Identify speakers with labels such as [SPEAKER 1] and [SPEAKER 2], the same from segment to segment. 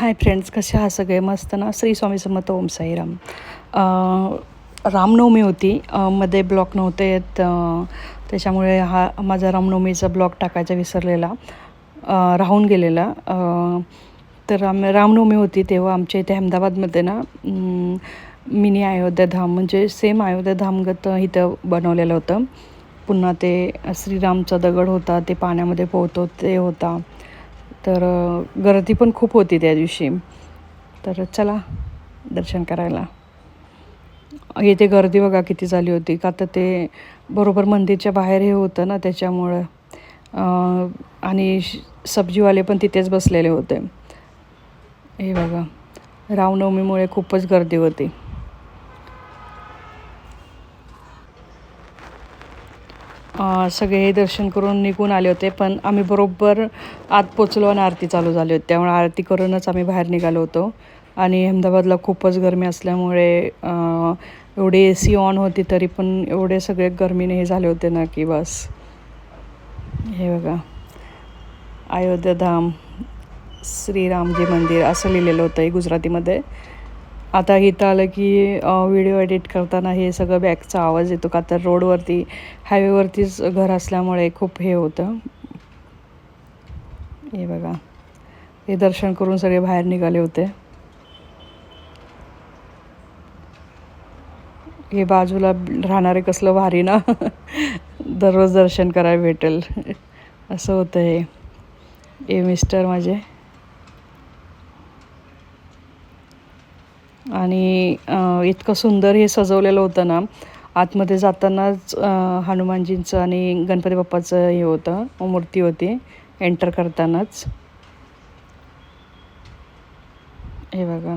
[SPEAKER 1] Hi friends कसे आहात सगळे? मस्त ना? श्री स्वामी समत ओम साईराम. रामनवमी होती. मध्ये ब्लॉक नव्हते येत. त्याच्यामुळे हा माझा रामनवमीचा ब्लॉक टाकायचा विसरलेला. राहून गेलेला. तर राम रामनवमी होती तेव्हा आमच्या इथे अहमदाबादमध्ये ना मिनी अयोध्या धाम म्हणजे सेम अयोध्या धामगत इथं बनवलेलं होतं. पुन्हा ते श्रीरामचा दगड होता ते पाण्यामध्ये पोहतो ते होता. तर गर्दी पण खूप होती त्या दिवशी. तर चला दर्शन करायला. येथे गर्दी बघा किती झाली होती. का तर ते बरोबर मंदिरच्या बाहेर हे होतं ना त्याच्यामुळं. आणि श- सब्जीवाले पण तिथेच बसलेले होते. हे बघा रामनवमीमुळे खूपच गर्दी होती. सगळे दर्शन करून निघून आले होते पण आम्ही बरोबर आत पोचलो आणि आरती चालू झाली होती. त्यामुळे आरती करूनच आम्ही बाहेर निघालो होतो. आणि अहमदाबादला खूपच गरमी असल्यामुळे एवढी ए सी ऑन होती तरी पण एवढे सगळे गरमीने हे झाले होते ना की बस. हे बघा. अयोध्याधाम श्रीरामजी मंदिर असं लिहिलेलं होतं गुजरातीमध्ये. आता इथं आलं की व्हिडिओ एडिट करताना हे सगळं बॅगचा आवाज येतो का? तर रोडवरती हायवेवरतीच घर असल्यामुळे खूप हे होतं. हे बघा. हे दर्शन करून सगळे बाहेर निघाले होते. हे बाजूला राहणारे कसलं भारी ना? दररोज दर्शन करायला भेटेल. असं होतं हे. हे मिस्टर माझे. आणि इतकं सुंदर हे सजवलेलं होतं ना आतमध्ये जातानाच हनुमानजींचं आणि गणपती बाप्पाचं हे होतं मूर्ती होती एंटर करतानाच. हे बघा.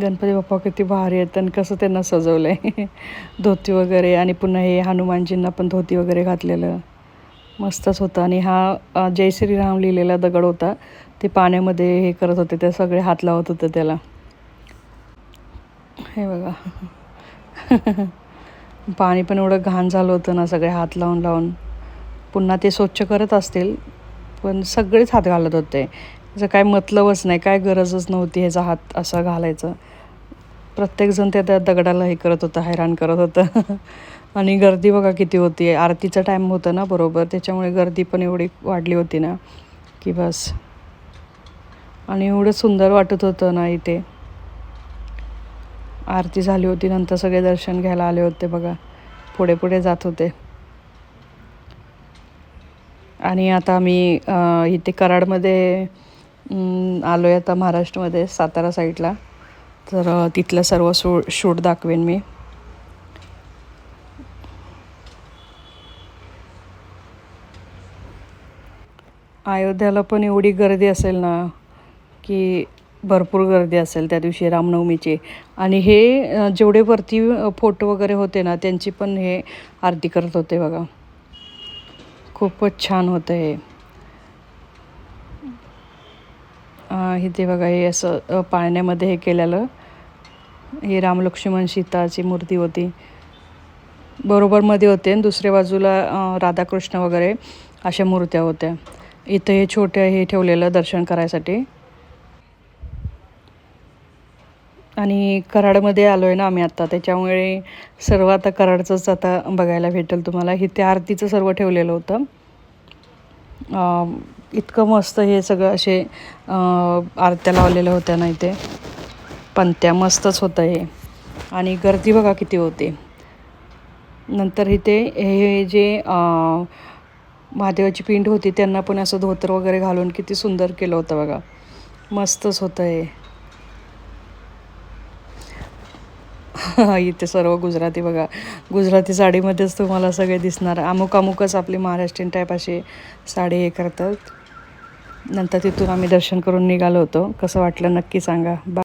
[SPEAKER 1] गणपती बाप्पा किती भारी आहेत आणि कसं त्यांना सजवलं आहे धोती वगैरे आणि पुन्हा हे हनुमानजींना पण धोती वगैरे घातलेलं. मस्तच होतं. आणि हा जय श्रीराम लिहिलेला दगड होता. ते पाण्यामध्ये हे करत होते. ते सगळे हात लावत होते त्याला. हे बघा. पाणी पण एवढं घाण झालं होतं ना सगळे हात लावून लावून. पुन्हा ते स्वच्छ करत असतील पण सगळेच हात घालत होते. त्याचं काय मतलबच नाही. काय गरजच नव्हती ह्याचा हात असा घालायचं. प्रत्येकजण त्या त्या दगडाला हे करत होतं हैराण करत होतं. आणि गर्दी बघा किती होती. आरतीचा टाईम होता ना बरोबर. त्याच्यामुळे गर्दी पण एवढी वाढली होती ना. की बस. आणि एवढं सुंदर वाटत होतं ना इथे. आरती झाली होती. नंतर सगळे दर्शन घ्यायला आले होते बघा. पुढे पुढे जात होते. आणि आता आम्ही इथे कराडमध्ये आलो आहे आता महाराष्ट्रामध्ये सातारा साईडला तर तिथलं सर्व शू शूट दाखवेन मी. अयोध्याला पण एवढी गर्दी असेल ना की भरपूर गर्दी असेल त्या दिवशी रामनवमीची. आणि हे जेवढे वरती फोटो वगैरे होते ना त्यांची पण हे आरती करत होते बघा. खूपच छान होतं हे. इथे बघा हे असं पाळण्यामध्ये हे केलेलं. हे रामलक्ष्मण सीताची मूर्ती होती. बरोबर मध्ये होते. आणि दुसऱ्या बाजूला राधाकृष्ण वगैरे अशा मूर्त्या होत्या. इथं हे छोटे हे ठेवलेलं दर्शन करायसाठी. आणि कराडमध्ये आलो आहे ना आम्ही आत्ता त्याच्यामुळे सर्व आता कराडचंच आता बघायला भेटेल तुम्हाला. इथे आरतीचं सर्व ठेवलेलं होतं. इतकं मस्त हे सगळं असे आरत्या लावलेल्या होत्या ना इथे. पंत्या मस्तच होतं हे. आणि गर्दी बघा किती होते. नंतर इथे हे जे महादेवाची पिंड होती त्यांना पण असं धोतर वगैरे घालून किती सुंदर केलं होतं बघा. मस्तच होतं हे इथे सर्व गुजराती बघा. गुजराती साडीमध्येच तुम्हाला सगळे दिसणार. अमुक अमुकच आपली महाराष्ट्रीयन टाईप असे साडी हे करतात. नंतर तिथून आम्ही दर्शन करून निघालो होतो. कसं वाटलं नक्की सांगा. बा